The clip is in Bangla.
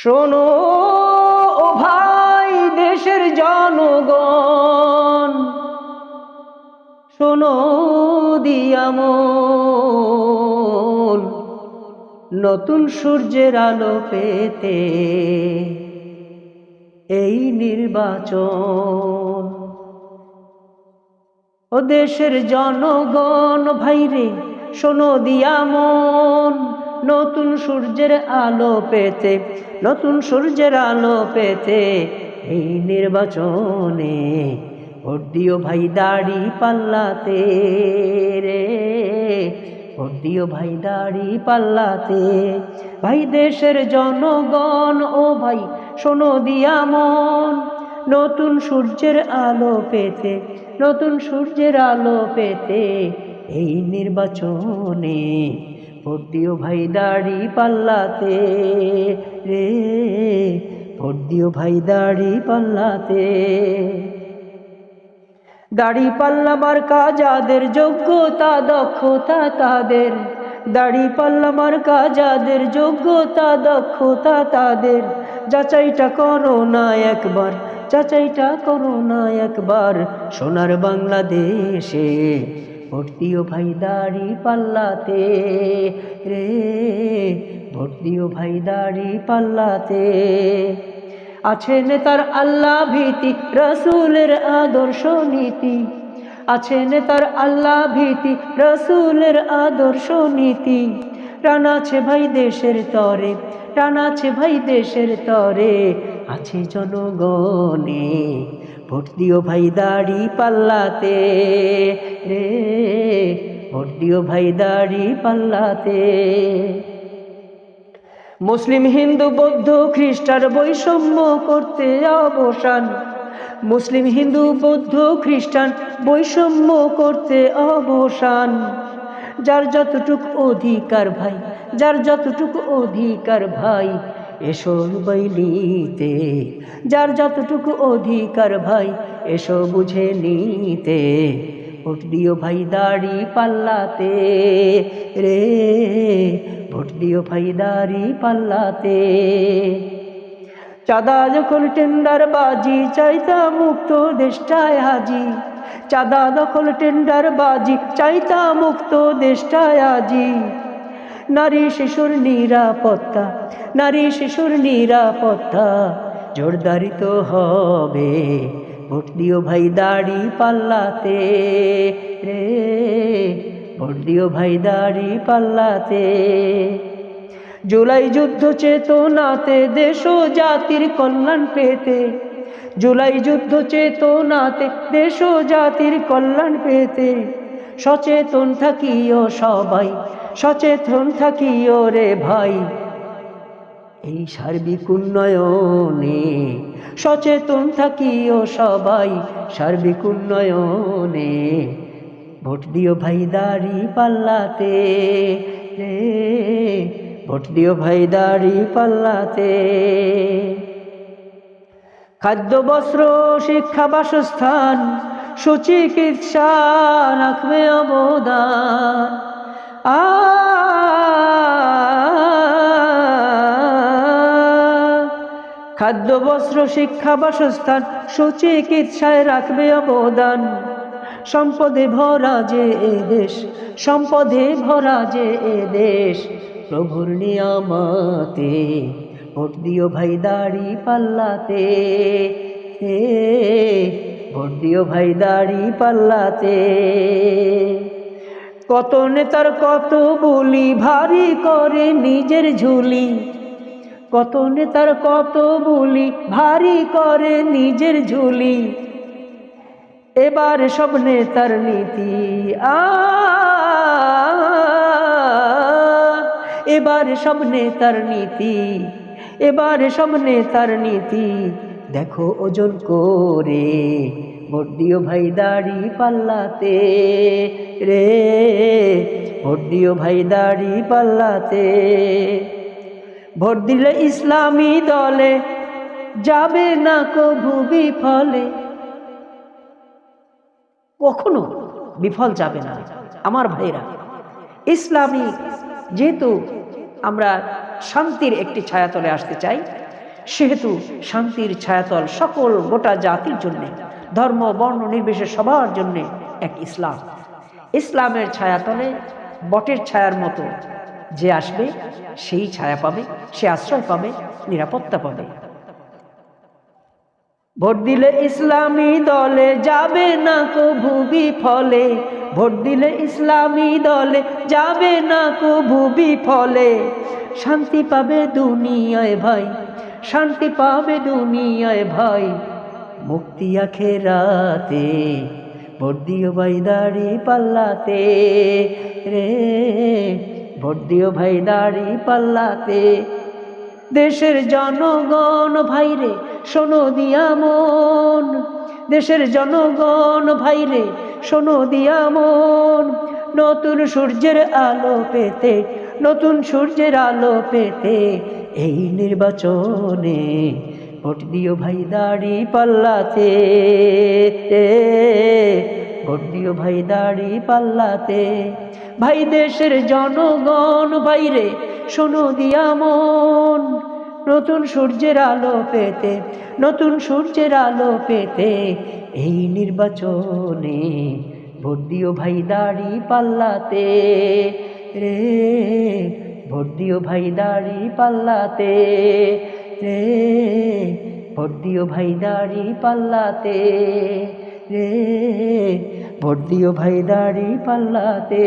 শোনো, ও ভাই দেশের জনগণ, শোনো দিয়ামন নতুন সূর্যের আলো পেতে এই নির্বাচন। ও দেশের জনগণ, ভাইরে শোনো দিয়ামন নতুন সূর্যের আলো পেতে, নতুন সূর্যের আলো পেতে এই নির্বাচনে ভোট দিও ভাই দাড়ি পাল্লাতে রে। ভোট দিও ভাই দাড়ি পাল্লাতে, ভাই দেশের জনগণ, ও ভাই শোনো দিয়া মন। নতুন সূর্যের আলো পেতে, নতুন সূর্যের আলো পেতে এই নির্বাচনে ভোট দিও ভাই দাড়ি পাল্লাতে, রে ভোট দিও ভাই দাড়ি পাল্লাতে। দাড়ি পাল্লা মার্কা যাদের যোগ্যতা, দক্ষতা তাদের। দাড়ি পাল্লা মার্কা যাদের যোগ্যতা, দক্ষতা তাদের। যাচাইটা করো না একবার, যাচাইটা করো না একবার, সোনার বাংলাদেশে। ভর্তিও ভাই দাড়ি পাল্লাতে। রে, ভর্তিও ভাই দাড়ি পাল্লাতে। আছে নেতার আল্লাহ ভীতি, রসুলের আদর্শ নীতি। আছে নেতার আল্লাহ ভীতি, রসুলের আদর্শ নীতি। টান আছে ভাই দেশের তরে টান ভাই দেশের তরে। আছে জনগণে ভোট দিও ভাই দাড়ি পাল্লাতে। রে, ভোট দিও ভাই দাড়ি পাল্লাতে। মুসলিম, হিন্দু, বৌদ্ধ, খ্রিস্টান বৈষম্য করতে অবসান। মুসলিম, হিন্দু, বৌদ্ধ, খ্রিস্টান বৈষম্য করতে অবসান। যার যতটুক অধিকার ভাই, যার যতটুকু অধিকার ভাই এসো বৈলিতে যার যতটুকু অধিকার ভাই, এসো বুঝে নিতে। ভোট দিও ভাই দাড়ি পাল্লাতে, রে। ভোট দিও ভাই দাড়ি পাল্লাতে। চাঁদা যখন টেন্ডার বাজি, চাইতা মুক্ত দেশটায় হাজি। চাঁদা দখল টেন্ডার বাজি, চাইতা মুক্ত দেশটায় আজি নারী শিশুর নিরাপত্তা, নারী শিশুর নিরাপত্তা জোরদারিত হবে। ভোট দিও ভাই দাড়ি পাল্লাতে রে, ভোট দিও ভাই দাড়ি পাল্লাতে। জুলাই যুদ্ধ চেতনাতে দেশ জাতির কল্যাণ পেতে, জুলাই যুদ্ধ চেতনাতে দেশ জাতির কল্যাণ পেতে। সচেতন থাকিও সবাই সচেতন থাকিও রে ভাই। এই সার্বিক উন্নয়নে সচেতন থাকিও সবাই। সার্বিক উন্নয়নে ভোট দিও ভাই দাড়ি পাল্লাতে। রে, ভোট দিও ভাই দাড়ি পাল্লাতে। খাদ্য, বস্ত্র, শিক্ষা, বাসস্থান, সুচিকিৎসা রাখবে অবদান। আ, খাদ্য, বস্ত্র, শিক্ষা, বাসস্থান, সুচিকিৎসায় রাখবে অবদান। সম্পদে ভরা যে এ দেশ, সম্পদে ভরা যে এ দেশ, প্রভুর নিয়ামতে, ভোট দিও ভাই দাড়ি পাল্লাতে। ভোট দিও ভাই দাড়ি পাল্লাতে। কত নেতার কত বলি ভারী করে নিজের ঝুলি। কত নেতার কত বলি ভারী করে নিজের ঝুলি। এবার সব নেতার নীতি এবার সব নেতার নীতি, এবার সব নেতার নীতি। দেখো ওজন করে দিও ভাই দাড়ি পাল্লাতে রে। ভোট দিও ভাই দাড়ি পাল্লাতে। ভোট দিলে ইসলামী দলে যাবে না কভু বিফলে। কখনো বিফল যাবে না আমার ভাইরা। ইসলামী যেহেতু আমরা শান্তির একটি ছায়াতলে আসতে চাই, সেহেতু শান্তির ছায়াতল সকল গোটা জাতির জন্যে, ধর্ম, বর্ণ, নির্বিশেষ সবার জন্যে এক ইসলাম। ইসলামের ছায়াতলে বটের ছায়ার মতো। যে আসবে, সেই ছায়া পাবে, সে আশ্রয় পাবে, নিরাপত্তা পাবে। ভোট দিলে ইসলামী দলে যাবে না কভু বিফলে। ভোট দিলে ইসলামী দলে যাবে না কভু বিফলে। শান্তি পাবে দুনিয়ায় ভাই, শান্তি পাবে দুনিয়ায় ভাই। মুক্তি আখেরাতে, ভোট দিও ভাই দাড়ি পাল্লাতে। রে। ভোট দিও ভাই দাড়ি পাল্লাতে। দেশের জনগণ ভাইরে শোনো দিয়া মন। দেশের জনগণ ভাইরে শোনো দিয়া মন। নতুন সূর্যের আলো পেতে, নতুন সূর্যের আলো পেতে এই নির্বাচনে ভোট দিও ভাই দাড়ি পাল্লাতে। ভোট ভাই দাড়ি পাল্লাতে। ভাই দেশের জনগণ বাইরে শোনো দিয়া মন। নতুন সূর্যের আলো পেতে, নতুন সূর্যের আলো পেতে এই নির্বাচনে ভোট দিও ভাই দাড়ি পাল্লাতে। রে, ভোট দিও ভাই দাড়ি পাল্লাতে। রে, ভোট দিও ভাই দাড়ি পাল্লাতে। রে। ভোট দিও ভাই দাড়ি পাল্লাতে